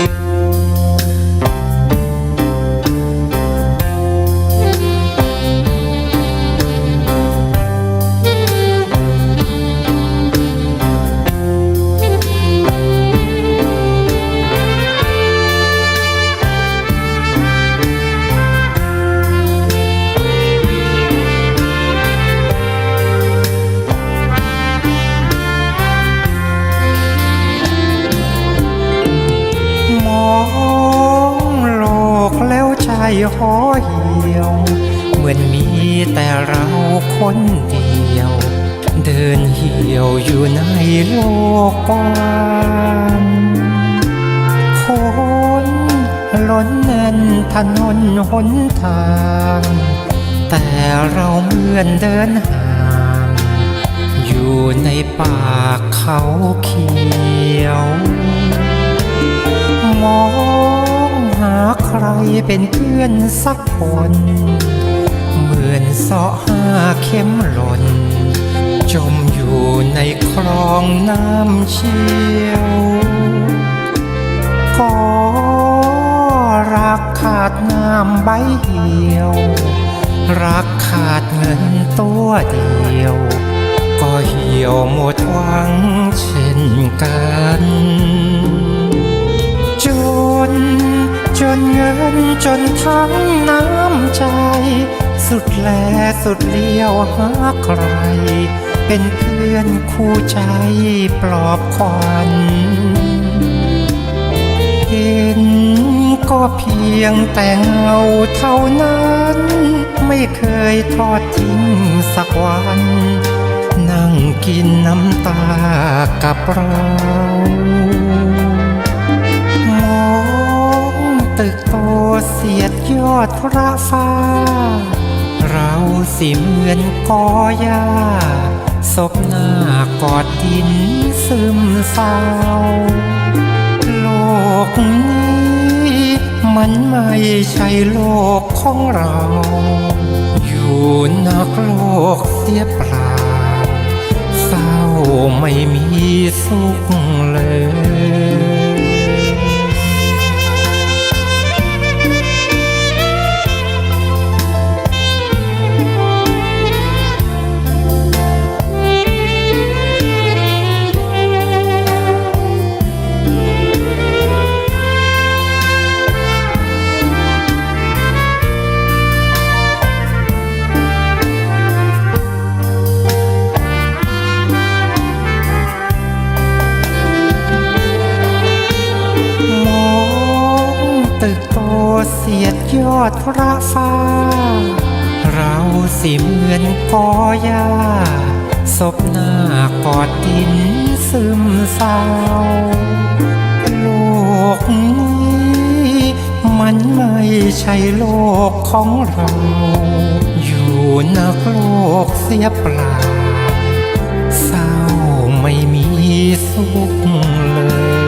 ม ห่อเหี่ยว เหมือนมีแต่เราคนเดียว เดินเหี่ยวอยู่ในโลกกว้างคนล้นแน่นถนนหนทาง แต่เราเหมือนเดินห่าง อยู่ในป่าเขาเขียวมอง เป็นเพื่อนสักคน เหมือนเสาะหาเข็มหล่น จมอยู่ในคลองน้ำเชี่ยวก็รักขาดน้ำใบเหี่ยว รักขาดเงินตัวเดียว ก็เหี่ยวหมดหวังเช่นกัน จนทั้งน้ำใจ สุดแลสุดเลี้ยวหาใคร เป็นเพื่อนคู่ใจปลอบขวัญเห็นก็เพียงแต่เงาเท่านั้น ไม่เคยทอดทิ้งสักวัน นั่งกินน้ำตากับเรา ดยอดพระฟ้า เราสิเหมือนกอหญ้าศพหน้ากอดดินซึมเศร้า โลกนี้มันไม่ใช่โลกของเรา อยู่นอกโลกเสียเปล่าเศร้าไม่มีสุขเลย เสียดยอดพระฟ้า เราสิเหมือนกอหญ้าศพหน้ากอดดินซึมเศร้าโลกนี้มันไม่ใช่โลกของเรา อยู่นอกโลกเสียเปล่าเศร้าไม่มีสุขเลย